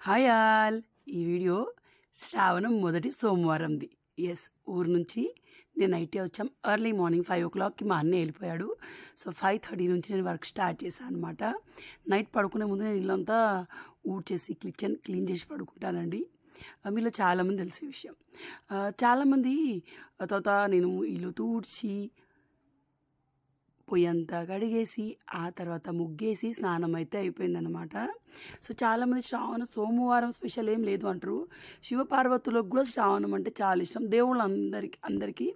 Hi all. ఈ video శ్రావణం మొదటి సోమవారంది. ఎస్ ఊరు నుంచి నేను ఐటీ వచ్చాం. ఎర్లీ మార్నింగ్ ఫైవ్ ఓ క్లాక్కి మా అన్న వెళ్ళిపోయాడు. సో ఫైవ్ థర్టీ నుంచి నేను వర్క్ స్టార్ట్ చేశాను అనమాట నైట్ పడుకునే ముందు నేను ఇల్లంతా ఊడ్చేసి కిచెన్ క్లీన్ చేసి పడుకుంటానండి. Uh, మీలో చాలామంది తెలిసే విషయం. Uh, చాలామంది ఆ తర్వాత నేను ఇల్లు తూడ్చి పొయ్యంతా కడిగేసి ఆ తర్వాత ముగ్గేసి స్నానం అయితే అయిపోయిందనమాట సో చాలామంది శ్రావణ సోమవారం స్పెషల్ ఏం లేదు అంటారు. శివపార్వతులకు కూడా శ్రావణం అంటే చాలా ఇష్టం. దేవుళ్ళు అందరికి అందరికీ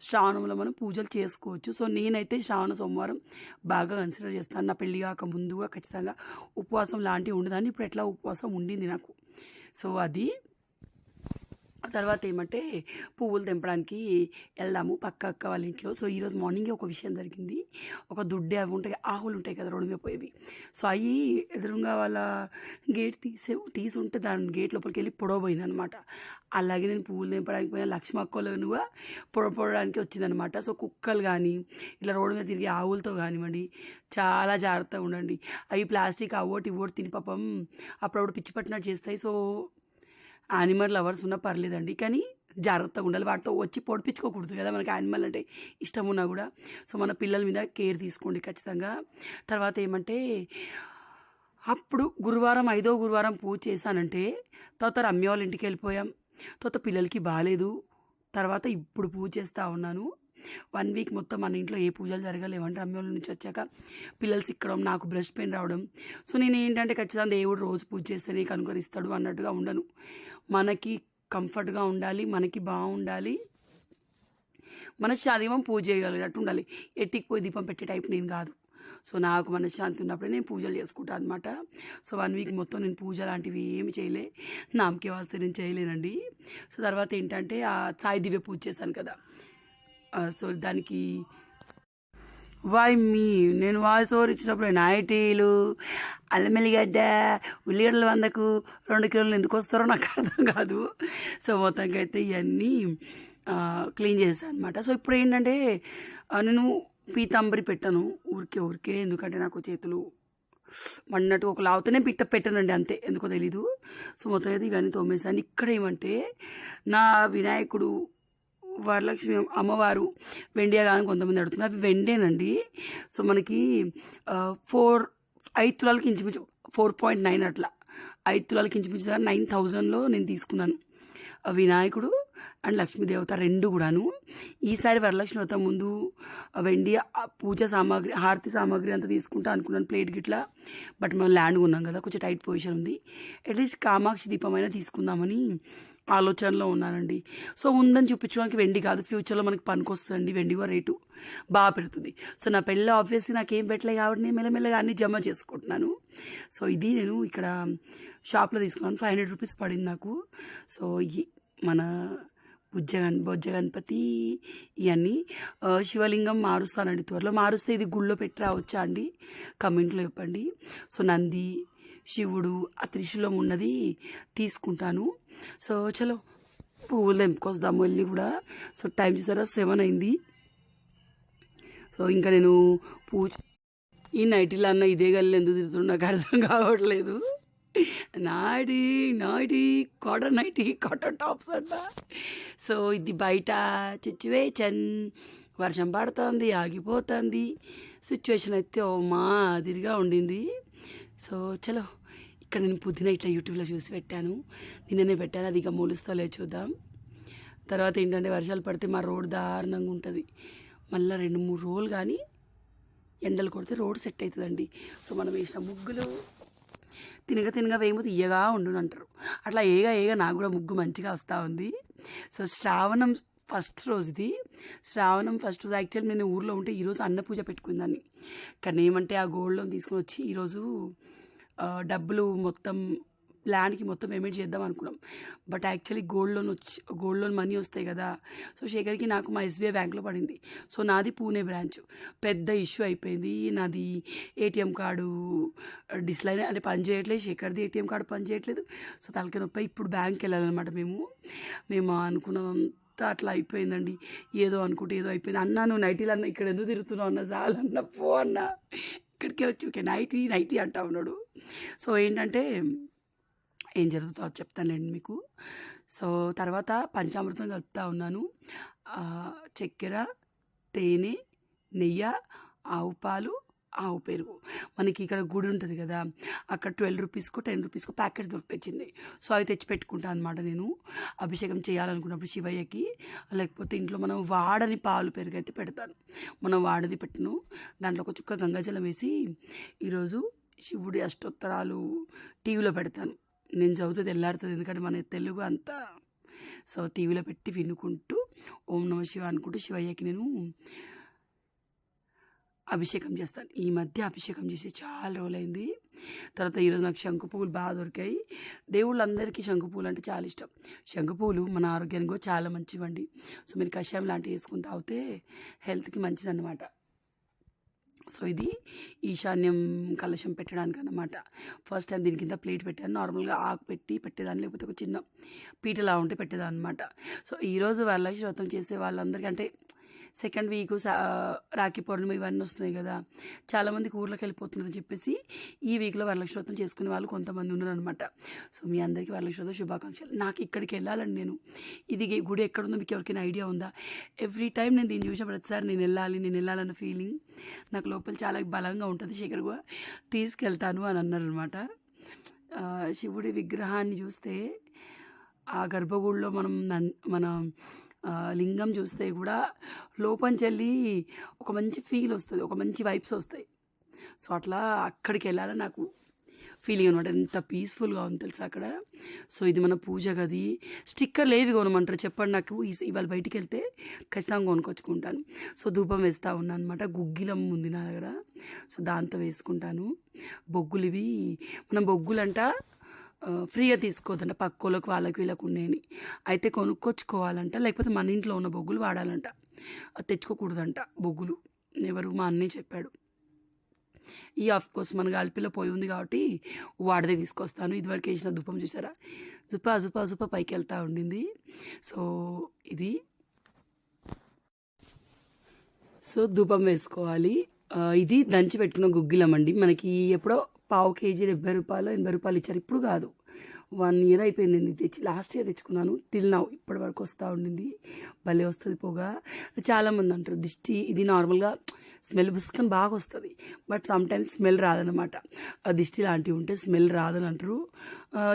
శ్రావణంలో మనం పూజలు చేసుకోవచ్చు. సో నేనైతే శ్రావణ సోమవారం బాగా కన్సిడర్ చేస్తాను. నా పెళ్ళి కాక ముందుగా ఖచ్చితంగా ఉపవాసం లాంటివి ఉండదని. ఇప్పుడు ఎట్లా ఉపవాసం ఉండింది నాకు. సో అది తర్వాత ఏమంటే పువ్వులు తెంపడానికి వెళ్దాము పక్క అక్క వాళ్ళ ఇంట్లో. సో ఈరోజు మార్నింగే ఒక విషయం జరిగింది. ఒక దుడ్డే అవి ఉంటాయి ఆవులు ఉంటాయి కదా రోడ్డు మీద పోయేవి. సో అవి ఎదురుగా వాళ్ళ గేట్ తీసే తీసి ఉంటే దాని గేట్ లోపలికి వెళ్ళి పొడవబోయింది అనమాట అలాగే నేను పువ్వులు తెంపడానికి పోయిన లక్ష్మ అక్కలుగా పొడవడానికి వచ్చిందనమాట. సో కుక్కలు కానీ ఇట్లా రోడ్డు మీద తిరిగే ఆవులతో కానివ్వండి చాలా జాగ్రత్తగా ఉండండి. అవి ప్లాస్టిక్ అవోటి ఇవోటి తిని పాపం అప్పుడప్పుడు పిచ్చి పట్టినట్టు చేస్తాయి. సో యానిమల్ లవర్స్ ఉన్నా పర్లేదండి. కానీ జాగ్రత్తగా ఉండాలి. వాటితో వచ్చి పొడిపించుకోకూడదు కదా మనకి యానిమల్ అంటే ఇష్టం ఉన్నా కూడా. సో మన పిల్లల మీద కేర్ తీసుకోండి ఖచ్చితంగా. తర్వాత ఏమంటే అప్పుడు గురువారం ఐదో గురువారం పూజ చేశానంటే తర్వాత రమ్య వాళ్ళ ఇంటికి వెళ్ళిపోయాం. తర్వాత పిల్లలకి బాగాలేదు తర్వాత ఇప్పుడు పూజ చేస్తూ ఉన్నాను. వన్ వీక్ మొత్తం మన ఇంట్లో ఏ పూజలు జరగలేవంటే రమ్య వాళ్ళ నుంచి వచ్చాక పిల్లలు సిక్కడం నాకు బ్రష్ పెయిన్ రావడం. సో నేను ఏంటంటే ఖచ్చితంగా దేవుడు రోజు పూజ చేస్తేనే కనుకరిస్తాడు అన్నట్టుగా ఉండను. మనకి కంఫర్ట్గా ఉండాలి మనకి బాగుండాలి. మనశ్శాంతిగా పూజ చేయగలిగినట్టు ఉండాలి. ఎట్టికి పోయి దీపం పెట్టే టైప్ నేను కాదు. సో నాకు మనశ్శాంతి ఉన్నప్పుడే నేను పూజలు చేసుకుంటాను అనమాట సో వన్ వీక్ మొత్తం నేను పూజ లాంటివి ఏమి చేయలే. నామకే వాస్తే నేను చేయలేనండి. సో తర్వాత ఏంటంటే ఆ సాయి దివ్య పూజ చేశాను కదా. సో దానికి వాయ్ మీ నేను వాయిస్ ఓవర్ ఇచ్చినప్పుడు నైటీలు అల్లం ఎల్లిగడ్డ ఉల్లిగడ్డల వందకు రెండు కిలోలు ఎందుకు వస్తారో నాకు అర్థం కాదు. సో మొత్తానికి అయితే ఇవన్నీ క్లీన్ చేశాను అనమాట సో ఇప్పుడు ఏంటంటే నేను పీతాంబరి పెట్టాను. ఊరికే ఊరికే. ఎందుకంటే నాకు చేతులు మన్నట్టు ఒక లావుతూనే పిట్ట పెట్టానండి అంతే. ఎందుకో తెలీదు. సో మొత్తం అయితే ఇవన్నీ తోమేసాను ఇక్కడ ఏమంటే నా వినాయకుడు వరలక్ష్మి అమ్మవారు వెండియా కానీ కొంతమంది అడుగుతున్నారు. అవి వెండేనండి. సో మనకి ఫోర్ ఐదు తులాలకి ఇంచుమించు ఫోర్ పాయింట్ నైన్ అట్లా. ఐదు తులాలకి ఇంచుమించు నైన్ థౌజండ్లో నేను తీసుకున్నాను. వినాయకుడు అండ్ లక్ష్మీదేవత రెండు కూడాను. ఈసారి వరలక్ష్మి వ్రతం ముందు ఆ వెండి ఆ పూజ సామాగ్రి హారతి సామాగ్రి అంతా తీసుకుంటా అనుకున్నాను ప్లేట్ గిట్లా. బట్ మనం ల్యాండ్ ఉన్నాం కదా కొంచెం టైట్ పొజిషన్ ఉంది. అట్లీస్ట్ కామాక్షి దీపమైనా తీసుకుందామని ఆలోచనలో ఉన్నానండి. సో ఉందని చూపించడానికి వెండి కాదు. ఫ్యూచర్లో మనకి పనికొస్తుందండి. వెండి కూడా రేటు బాగా పెడుతుంది సో నా పెళ్ళి ఆబ్వియస్లీ నాకేం పెట్టలే కాబట్టి నేను మెల్లమెల్లగా అన్ని జమ చేసుకుంటున్నాను. సో ఇది నేను ఇక్కడ షాప్లో తీసుకున్నాను. ఫైవ్ హండ్రెడ్ రూపీస్ పడింది నాకు. సో ఈ మన బుజ్జ బొజ్జ గణపతి ఇవన్నీ. శివలింగం మారుస్తానండి త్వరలో. మారుస్తే ఇది గుళ్ళో పెట్టి రావచ్చా అండి? కమెంట్లో చెప్పండి. సో నంది శివుడు ఆ త్రిశూలం ఉన్నది తీసుకుంటాను. సో చలో పువ్వులు తెంపుకొస్తాము వెళ్ళి కూడా. సో టైం చూసారా? సెవెన్ అయింది. సో ఇంకా నేను పూజ ఈ నైటీలో అన్న ఇదే గల్లి ఎందుకు తిరుగుతున్నా నాకు అర్థం కావట్లేదు. నాటి నాటి కాటన్ నైటీ కాటన్ టాప్స్ అంట. సో ఇది బయట సిచ్యువేషన్ వర్షం పడుతుంది ఆగిపోతుంది. సిచ్యువేషన్ అయితే ఓ మాదిరిగా ఉండింది. సో చలో ఇక్కడ నేను పుదీనా ఇట్లా యూట్యూబ్లో చూసి పెట్టాను. నిన్ననే పెట్టాను అది ఇక మొలుస్తోలే చూద్దాం. తర్వాత ఏంటంటే వర్షాలు పడితే మా రోడ్ దారుణంగా ఉంటుంది. మళ్ళీ రెండు మూడు రోజులు కానీ ఎండలు కొడితే రోడ్ సెట్ అవుతుందండి. సో మనం వేసిన ముగ్గులు తినగ తినగ వేయము తీయగా ఉండును అంటారు అట్లా ఏగా ఏగా నాకు కూడా ముగ్గు మంచిగా వస్తూ ఉంది. సో శ్రావణం ఫస్ట్ రోజుది శ్రావణం ఫస్ట్ రోజు. యాక్చువల్ నేను ఊర్లో ఉంటే ఈరోజు అన్న పూజ పెట్టుకుందాన్ని. కానీ ఏమంటే ఆ గోల్డ్ లోన్ తీసుకుని వచ్చి ఈరోజు డబ్బులు మొత్తం ప్లాన్కి మొత్తం పేమెంట్ చేద్దాం అనుకున్నాం. బట్ యాక్చువల్లీ గోల్డ్ లోన్ వచ్చి గోల్డ్ లోన్ మనీ వస్తాయి కదా. సో శేఖర్కి నాకు మా ఎస్బీఐ బ్యాంక్లో పడింది. సో నాది పూణే బ్రాంచ్ పెద్ద ఇష్యూ అయిపోయింది. నాది ఏటీఎం కార్డు డిస్లైన్ అంటే పని చేయట్లేదు. శేఖర్ది ఏటీఎం కార్డు పని చేయట్లేదు. సో తలకి నొప్పి. ఇప్పుడు బ్యాంక్కి వెళ్ళాలన్నమాట మేము. మేము అనుకున్నదంతా అట్లా అయిపోయిందండి. ఏదో అనుకుంటే ఏదో అయిపోయింది. అన్నా నువ్వు నైటీలు అన్న ఇక్కడ ఎందుకు తిరుగుతున్నావు అన్న? చాలన్న పో అన్న. ఇక్కడికే వచ్చి ఓకే నైటీ నైటీ అంటా ఉన్నాడు. సో ఏంటంటే ఏం జరుగుతుందో చెప్తానండి చెప్తానులేండి మీకు. సో తర్వాత పంచామృతం కలుపుతా ఉన్నాను. చక్కెర తేనె నెయ్యి ఆవు పాలు ఆవు పెరుగు మనకి ఇక్కడ గుడి ఉంటుంది కదా అక్కడ ట్వెల్వ్ రూపీస్కో టెన్ రూపీస్కో ప్యాకెట్ దొరికిచ్చింది సో అవి తెచ్చి పెట్టుకుంటాను అనమాట నేను. అభిషేకం చేయాలనుకున్నప్పుడు శివయ్యకి లేకపోతే ఇంట్లో మనం వాడని పాలు పెరుగు అయితే పెడతాను. మనం వాడది పెట్టను. దాంట్లో ఒక చుక్క గంగాజలం వేసి ఈరోజు శివుడి అష్టోత్తరాలు టీవీలో పెడతాను. నేను చదివితే తెల్లారుతుంది ఎందుకంటే మన తెలుగు అంతా. సో టీవీలో పెట్టి వినుకుంటూ ఓం నమ శివ అనుకుంటూ శివయ్యకి నేను అభిషేకం చేస్తాను. ఈ మధ్య అభిషేకం చేసి చాలా రోజులైంది. తర్వాత ఈరోజు నాకు శంకు పువ్వులు బాగా దొరికాయి. దేవుళ్ళందరికీ శంకు పువ్వులు అంటే చాలా ఇష్టం. శంకు పువ్వులు మన ఆరోగ్యానికి కూడా చాలా మంచివండి. సో మీరు కషాయం లాంటివి వేసుకుని తాగితే హెల్త్కి మంచిదన్నమాట. సో ఇది ఈశాన్యం కలశం పెట్టడానికి అన్నమాట ఫస్ట్ టైం దీని కింద ప్లేట్ పెట్టాను. నార్మల్గా ఆకు పెట్టి పెట్టేదాన్ని లేకపోతే ఒక చిన్న పీటలా ఉంటే పెట్టేదాన్ని అనమాట సో ఈరోజు వరలక్ష్మి వ్రతం చేసే వాళ్ళందరికీ అంటే సెకండ్ వీక్ రాఖీ పౌర్ణమి ఇవన్నీ వస్తున్నాయి కదా. చాలామందికి ఊర్లోకి వెళ్ళిపోతున్నారని చెప్పేసి ఈ వీక్లో వరలక్ష్మి వ్రతం చేసుకునే వాళ్ళు కొంతమంది ఉన్నారు అనమాట సో మీ అందరికీ వరలక్ష్మి వ్రతం శుభాకాంక్షలు. నాకు ఇక్కడికి వెళ్ళాలండి నేను. ఇది గుడి ఎక్కడుందో మీకు ఎవరికైనా ఐడియా ఉందా? ఎవ్రీ టైం నేను దీన్ని చూసిన ప్రతిసారి నేను వెళ్ళాలి నేను వెళ్ళాలన్న ఫీలింగ్ నాకు లోపల చాలా బలంగా ఉంటుంది. శేఖర్ కూడా తీసుకెళ్తాను అని అన్నారు అనమాట శివుడి విగ్రహాన్ని చూస్తే ఆ గర్భగుడిలో మనం నన్- మన లింగం చూస్తే కూడా లోపం చెల్లి ఒక మంచి ఫీల్ వస్తుంది ఒక మంచి వైబ్స్ వస్తాయి. సో అట్లా అక్కడికి వెళ్ళాలని నాకు ఫీలింగ్ అనమాట ఎంత పీస్ఫుల్గా ఉంది తెలుసా అక్కడ? సో ఇది మన పూజ గది. స్టిక్కర్లు ఏవి కొనమంటారు చెప్పండి నాకు. ఇవాళ బయటికి వెళ్తే ఖచ్చితంగా కొనుక్కొచ్చుకుంటాను. సో ధూపం వేస్తూ ఉన్నాను అనమాట గుగ్గిలం ఉంది నా దగ్గర. సో దాంతో వేసుకుంటాను. బొగ్గులు ఇవి. మనం బొగ్గులంట ఫ్రీగా తీసుకోవద్దంట పక్కోళ్ళకి వాళ్ళకి వీళ్ళకి ఉండేని. అయితే కొనుక్కొచ్చుకోవాలంట లేకపోతే మన ఇంట్లో ఉన్న బొగ్గులు వాడాలంట. అది తెచ్చుకోకూడదంట బొగ్గులు. ఎవరు మా అన్నయ్య చెప్పాడు. ఈ ఆఫ్ కోర్స్ మన గాలిపిల్ల పోయి ఉంది కాబట్టి వాడదే తీసుకొస్తాను. ఇదివరకు వేసిన దుప్పం చూసారా? జుపా జుపా జుపా పైకి వెళ్తూ ఉండింది. సో ఇది. సో ధూపం వేసుకోవాలి. ఇది దంచి పెట్టుకున్న గుగ్గిలం అండి. మనకి ఎప్పుడో పావు కేజీ డెబ్బై రూపాయలు ఎనభై రూపాయలు ఇచ్చారు. ఇప్పుడు కాదు. వన్ ఇయర్ అయిపోయింది ఇది తెచ్చి లాస్ట్ ఇయర్ తెచ్చుకున్నాను. టిల్ నౌ ఇప్పటి వరకు వస్తూ ఉండింది. భలే వస్తుంది పొగ. చాలామంది అంటారు దిష్టి ఇది నార్మల్గా స్మెల్ పుస్తకం బాగా వస్తుంది. బట్ సమ్టైమ్స్ స్మెల్ రాదనమాట ఆ దిష్టి లాంటివి ఉంటే స్మెల్ రాదని అంటారు.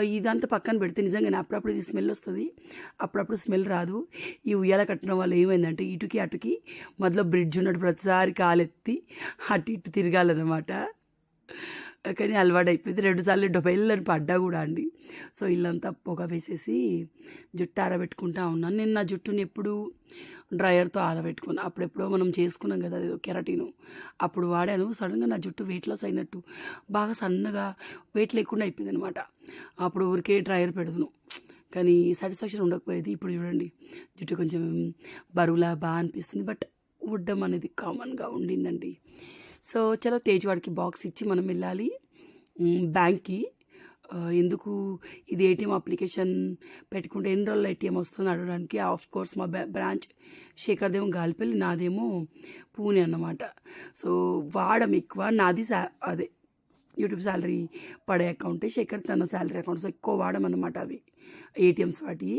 ఇదంతా పక్కన పెడితే నిజంగానే అప్పుడప్పుడు ఇది స్మెల్ వస్తుంది. అప్పుడప్పుడు స్మెల్ రాదు. ఈ ఉయ్యాల కట్టడం వల్ల ఏమైందంటే ఇటుకి అటుకి మధ్యలో బ్రిడ్జ్ ఉన్నట్టు ప్రతిసారి కాలెత్తి అటు ఇటు తిరగాలన్నమాట. కానీ అలవాటు అయిపోయింది రెండుసార్లు డొబెల్లని పడ్డా కూడా అండి. సో ఇల్లంతా పొగ వేసేసి జుట్టు ఆరబెట్టుకుంటా ఉన్నాను. నేను నా జుట్టుని ఎప్పుడు డ్రయర్తో ఆరబెట్టుకున్నా. అప్పుడెప్పుడో మనం చేసుకున్నాం కదా అదేదో కెరటిను. అప్పుడు వాడాను. సడన్గా నా జుట్టు వెయిట్ లాస్ అయినట్టు. బాగా సన్నగా వెయిట్ లేకుండా అయిపోయింది అనమాట అప్పుడు ఊరికే డ్రయర్ పెడదును. కానీ సాటిస్ఫాక్షన్ ఉండకపోయేది. ఇప్పుడు చూడండి జుట్టు కొంచెం బరువులా బాగా అనిపిస్తుంది. బట్ ఉడ్డం అనేది కామన్గా ఉండిందండి. సో చలో తేజ్వాడికి బాక్స్ ఇచ్చి మనం వెళ్ళాలి. బ్యాంక్కి. ఎందుకు ఇది ఏటీఎం అప్లికేషన్ పెట్టుకుంటే ఎన్ని రోజులు ఏటీఎం వస్తుంది అడగడానికి. ఆఫ్ కోర్స్ మా బ్రాంచ్ శేఖర్దేమో గాలిపల్లి నాదేమో పూణే అన్నమాట. సో వాడం ఎక్కువ. నాది సా అదే యూట్యూబ్ శాలరీ పడే అకౌంటే శేఖర్ తన శాలరీ అకౌంట్. సో ఎక్కువ వాడమన్నమాట అవి ఏటీఎంస్ వాటి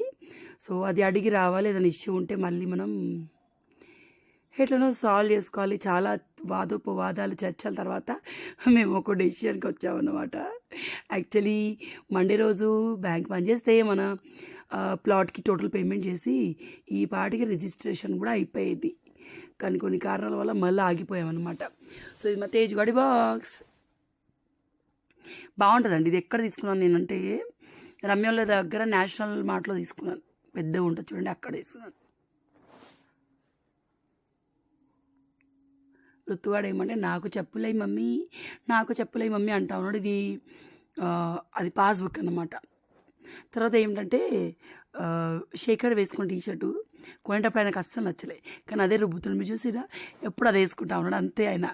సో అది అడిగి రావాలి ఏదైనా ఇష్యూ ఉంటే మళ్ళీ మనం ఎట్లనో సాల్వ్ చేసుకోవాలి. చాలా వాదోపవాదాలు చర్చల తర్వాత మేము ఒక డెసిషన్కి వచ్చామన్నమాట. యాక్చువల్లీ మండే రోజు బ్యాంక్ పనిచేస్తే మన ప్లాట్కి టోటల్ పేమెంట్ చేసి ఈ పాటికి రిజిస్ట్రేషన్ కూడా అయిపోయేది. కానీ కొన్ని కారణాల వల్ల మళ్ళీ ఆగిపోయామన్నమాట. సో ఇది మా తేజ్గడి బాక్స్ బాగుంటుందండి. ఇది ఎక్కడ తీసుకున్నాను నేనంటే రమ్యోళ్ళ దగ్గర నేషనల్ మార్ట్లో తీసుకున్నాను. పెద్దగా ఉంటుంది చూడండి అక్కడ తీసుకున్నాను. ఋతువాడు ఏమంటే నాకు చెప్పులే మమ్మీ నాకు చెప్పులే మమ్మీ అంటా ఉన్నాడు. ఇది అది పాస్బుక్ అన్నమాట. తర్వాత ఏమిటంటే శేఖర్ వేసుకున్న టీ షర్టు కొనేటప్పుడు ఆయనకు అస్సలు నచ్చలే. కానీ అదే రుబ్బుతుంది మీరు చూసిరా ఎప్పుడు అదే వేసుకుంటా ఉన్నాడు. అంతే ఆయన.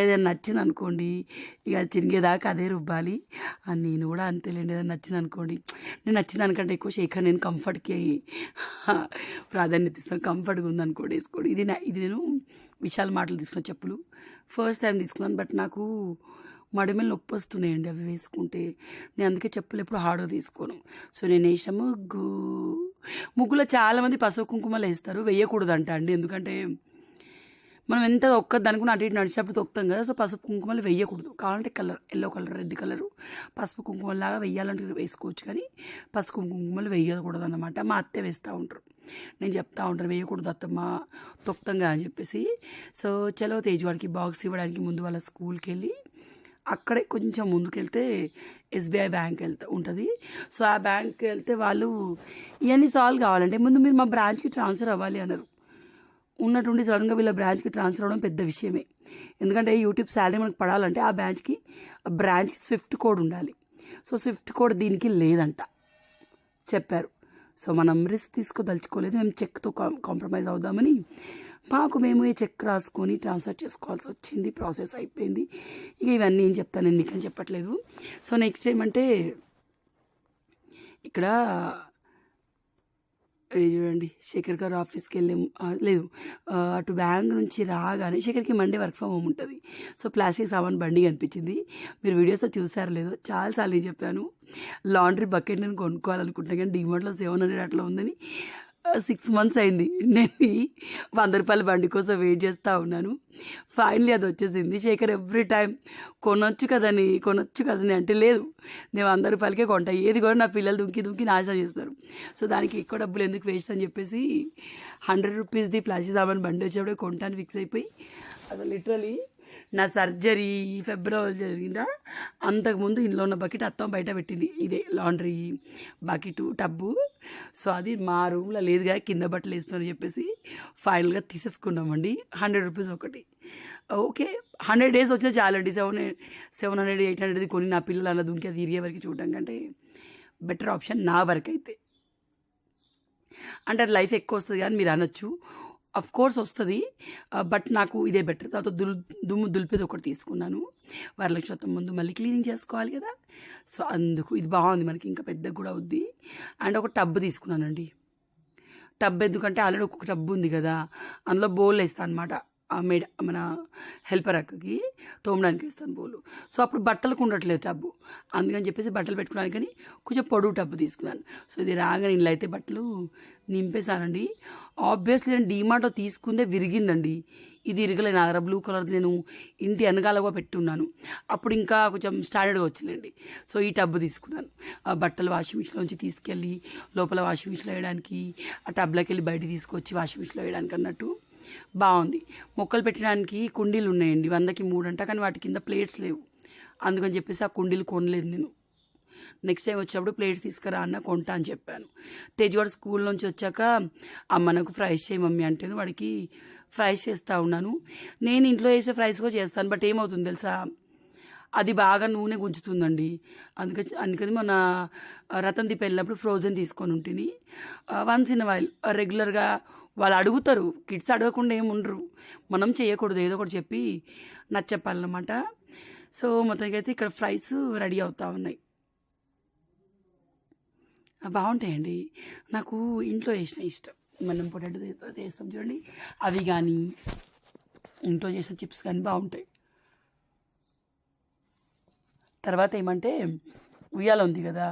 ఏదైనా నచ్చింది అనుకోండి ఇక తిరిగేదాకా అదే రుబ్బాలి. నేను కూడా అంతేలేండి ఏదైనా నచ్చింది అనుకోండి నేను నచ్చిన దానికంటే ఎక్కువ శేఖర్ నేను కంఫర్ట్కి ప్రాధాన్యత ఇస్తాను. కంఫర్ట్గా ఉందనుకోండి వేసుకోండి. ఇది నా ఇది నేను విశాల మాటలు తీసుకున్న చెప్పులు. ఫస్ట్ టైం తీసుకున్నాను బట్ నాకు మడిమేలు నొప్పి వస్తున్నాయండి అవి వేసుకుంటే. నేను అందుకే చెప్పులు ఎప్పుడు హార్డ్గా తీసుకోను. సో నేను వేసిన ముగ్గు ముగ్గులో చాలామంది పసుపు కుంకుమలు వేస్తారు. వేయకూడదంట అండి. ఎందుకంటే మనం ఎంత ఒక్కది అనుకుని అటు ఇటు నడిచినప్పుడు తొక్కుతాం కదా. సో పసుపు కుంకుమలు వేయకూడదు. కావాలంటే colour yellow colour red colour పసుపు కుంకుమలాగా వేయాలంటే వేసుకోవచ్చు కానీ పసుపు కుంకుమలు వేయకూడదు అన్నమాట మా అత్తే వేస్తూ ఉంటారు. నేను చెప్తా ఉంటాను వేయకూడదు అత్తమ్మ తొక్కుతాం కదా అని చెప్పేసి. సో చలో తేజ్వాడికి బాక్స్ ఇవ్వడానికి ముందు వాళ్ళ స్కూల్కి వెళ్ళి అక్కడే కొంచెం ముందుకెళ్తే ఎస్బీఐ బ్యాంక్ వెళ్తా ఉంటుంది. సో ఆ బ్యాంక్కి వెళ్తే వాళ్ళు ఇవన్నీ సాల్వ్ కావాలంటే ముందు మీరు మా బ్రాంచ్కి ట్రాన్స్ఫర్ అవ్వాలి అన్నారు. ఉన్నటువంటి సడన్గా వీళ్ళ బ్రాంచ్కి ట్రాన్స్ఫర్ అవ్వడం పెద్ద విషయమే. ఎందుకంటే యూట్యూబ్ శాలరీ మనకు పడాలంటే ఆ బ్రాంచ్కి ఆ బ్రాంచ్కి స్విఫ్ట్ కోడ్ ఉండాలి. సో స్విఫ్ట్ కోడ్ దీనికి లేదంట. చెప్పారు. సో మనం రిస్క్ తీసుకోదలుచుకోలేదు. మేము చెక్తో కాంప్రమైజ్ అవుదామని మాకు మేము ఈ చెక్ రాసుకొని ట్రాన్స్ఫర్ చేసుకోవాల్సి వచ్చింది. ప్రాసెస్ అయిపోయింది. ఇక ఇవన్నీ ఏం చెప్తాను నేను మీకు అని చెప్పట్లేదు. సో నెక్స్ట్ ఏమంటే ఇక్కడ చూడండి శేఖర్ గారు ఆఫీస్కి వెళ్ళాము లేదు అటు బ్యాంక్ నుంచి రాగానే శేఖర్కి మండే వర్క్ ఫ్రమ్ హోమ్ ఉంటుంది. సో ప్లాస్టిక్ సామాన్ బండి కనిపించింది. మీరు వీడియోస్లో చూసారో లేదో చాలాసార్లు నేను చెప్పాను లాండ్రీ బకెట్ నేను కొనుక్కోవాలనుకుంటున్నాను కానీ డిమార్ట్లో సెవెన్ హండ్రెడ్ అట్లా ఉందని. సిక్స్ మంత్స్ అయింది. నేను వంద రూపాయల బండి కోసం వెయిట్ చేస్తూ ఉన్నాను. ఫైనలీ అది వచ్చేసింది. శేఖర్ ఎవ్రీ టైం కొనొచ్చు కదని కొనొచ్చు కదని అంటే లేదు. నేను వంద రూపాయలకే కొంటా. ఏది కూడా నా పిల్లలు దుంకి దుంకి నాశనం చేస్తారు. సో దానికి ఎక్కువ డబ్బులు ఎందుకు వేస్ట్ అని చెప్పేసి హండ్రెడ్ రూపీస్ది ప్లాస్టిక్ సామాన్ బండి వచ్చేప్పుడు కొంటాను. ఫిక్స్ అయిపోయి. అసలు లిటరలీ నా సర్జరీ ఫిబ్రవరి జరిగిందా? అంతకుముందు ఇంట్లో ఉన్న బకెట్ అత్తం బయట పెట్టింది. ఇదే లాండ్రీ బకెట్ టబ్బు. సో అది మా రూమ్లో లేదుగా కింద బట్టలు వేస్తుందని చెప్పేసి ఫైనల్గా తీసేసుకున్నామండి. హండ్రెడ్ రూపీస్ ఒకటి. ఓకే హండ్రెడ్ డేస్ వచ్చినా చాలండి. Seven seven hundred eight hundred కొని నా పిల్లలు అలా దుంకి అది ఇరిగే వరకు చూడడం కంటే బెటర్ ఆప్షన్ నా వరకు అయితే అంటే అది లైఫ్ ఎక్కువ వస్తుంది కానీ మీరు అనొచ్చు. అఫ్ కోర్స్ వస్తుంది. బట్ నాకు ఇదే బెటర్. తర్వాత దుల్ దుమ్ము దులిపేది ఒకటి తీసుకున్నాను. వరలక్ష్మి ముందు మళ్ళీ క్లీనింగ్ చేసుకోవాలి కదా. సో అందుకు ఇది బాగుంది మనకి ఇంకా పెద్దగా కూడా అవుద్ది. అండ్ ఒక టబ్ తీసుకున్నానండి. టబ్ ఎందుకంటే ఆల్రెడీ ఒక్కొక్క టబ్ ఉంది కదా. అందులో బోల్ వేస్తాను అనమాట మేడ మన హెల్పర్ అక్కకి తోమడానికి ఇస్తాను బోలు. సో అప్పుడు బట్టలకు ఉండట్లేదు టబ్బు. అందుకని చెప్పేసి బట్టలు పెట్టుకోవడానికి కానీ కొంచెం పొడుగు టబ్బు తీసుకున్నాను. సో ఇది రాగానే ఇంట్లో అయితే బట్టలు నింపేశానండి. ఆబ్వియస్లీ నేను డీమార్ట్లో తీసుకుందే విరిగిందండి. ఇది ఇరగలే నా దగ్గర బ్లూ కలర్ నేను ఇంటి వెనకాలగా పెట్టున్నాను అప్పుడు ఇంకా కొంచెం స్టాండర్డ్గా వచ్చిందండి. సో ఈ టబ్బు తీసుకున్నాను. ఆ బట్టలు వాషింగ్ మిషన్లోంచి తీసుకెళ్ళి లోపల వాషింగ్ మిషన్లో వేయడానికి ఆ టబ్లోకి వెళ్ళి బయట తీసుకొచ్చి వాషింగ్ మిషన్లో వేయడానికి అన్నట్టు. బాగుంది. మొక్కలు పెట్టడానికి కుండీలు ఉన్నాయండి. వందకి మూడు అంట కానీ వాటి కింద ప్లేట్స్ లేవు. అందుకని చెప్పేసి ఆ కుండీలు కొనలేదు నేను. నెక్స్ట్ టైం వచ్చినప్పుడు ప్లేట్స్ తీసుకురా అన్న కొంటా అని చెప్పాను. తేజ్వాడు స్కూల్ నుంచి వచ్చాక అమ్మ నాకు ఫ్రైస్ చేయి మమ్మీ అంటే వాడికి ఫ్రైస్ చేస్తూ ఉన్నాను. నేను ఇంట్లో వేసే ఫ్రైస్ కూడా చేస్తాను బట్ ఏమవుతుంది తెలుసా? అది బాగా నూనె గుంజుతుందండి. అందుకని అందుకని మన రతన్ దీప్ వెళ్ళినప్పుడు ఫ్రోజన్ తీసుకొని ఉంటుంది వన్స్ ఇన్ వైల్ రెగ్యులర్గా వాళ్ళు అడుగుతారు కిడ్స్ అడగకుండా ఏముండరు. ఉండరు మనం చేయకూడదు. ఏదో ఒకటి చెప్పి నచ్చప్పాలన్నమాట సో మొత్తానికి అయితే ఇక్కడ ఫ్రైస్ రెడీ అవుతూ ఉన్నాయి. బాగుంటాయండి. నాకు ఇంట్లో చేసిన ఇష్టం. మనం పొటాటో చేస్తాం చూడండి. అవి కానీ ఇంట్లో చేసిన చిప్స్ కానీ బాగుంటాయి. తర్వాత ఏమంటే ఉయ్యాల ఉంది కదా.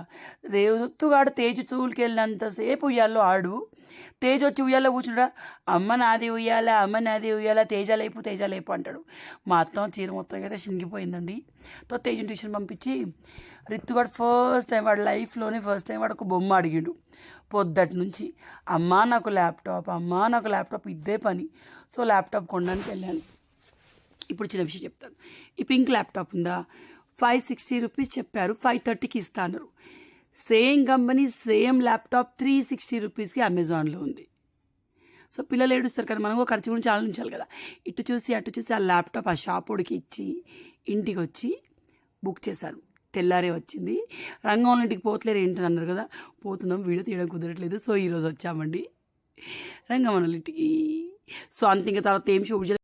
రేతుగాడు తేజు చూలుకి వెళ్ళినంతసేపు ఉయ్యాల్లో ఆడు. తేజ్ వచ్చి ఉయ్యాలో కూర్చుంటా అమ్మ నాది ఉయ్యాల అమ్మ నాది ఉయ్యాల తేజ లేపు తేజ లేపు అంటాడు. మా అత్తం చీర మొత్తం అయితే చినిగిపోయిందండి తో తేజు ట్యూషన్ పంపించి రిత్తుగాడు ఫస్ట్ టైం వాడు లైఫ్లోనే ఫస్ట్ టైం వాడు ఒక బొమ్మ అడిగాడు. పొద్దటి నుంచి అమ్మా నాకు ల్యాప్టాప్ అమ్మా నాకు ల్యాప్టాప్ ఇదే పని. సో ల్యాప్టాప్ కొనడానికి వెళ్ళాను ఇప్పుడు చిన్న విషయం చెప్తాను. ఈ పింక్ ల్యాప్టాప్ ఉందా? ఫైవ్ సిక్స్టీ రూపీస్ చెప్పారు ఫైవ్ థర్టీకి ఇస్తాను same company same laptop three sixty రూపీస్కి అమెజాన్లో ఉంది. సో పిల్లలు ఏడుస్తారు కదా మనం కూడా ఖర్చు గురించి ఆలోచించాలి కదా. ఇటు చూసి అటు చూసి ఆ ల్యాప్టాప్ ఆ షాపోడికి ఇచ్చి ఇంటికి వచ్చి బుక్ చేశారు. తెల్లారే వచ్చింది. రంగంలో ఇంటికి పోతలేరు ఏంటని అన్నారు కదా. పోతున్నాం వీడియో తీయడం కుదరట్లేదు. సో ఈరోజు వచ్చామండి. రంగమన్నల ఇంటికి. సో అంత ఇంకా తర్వాత ఏం షూట్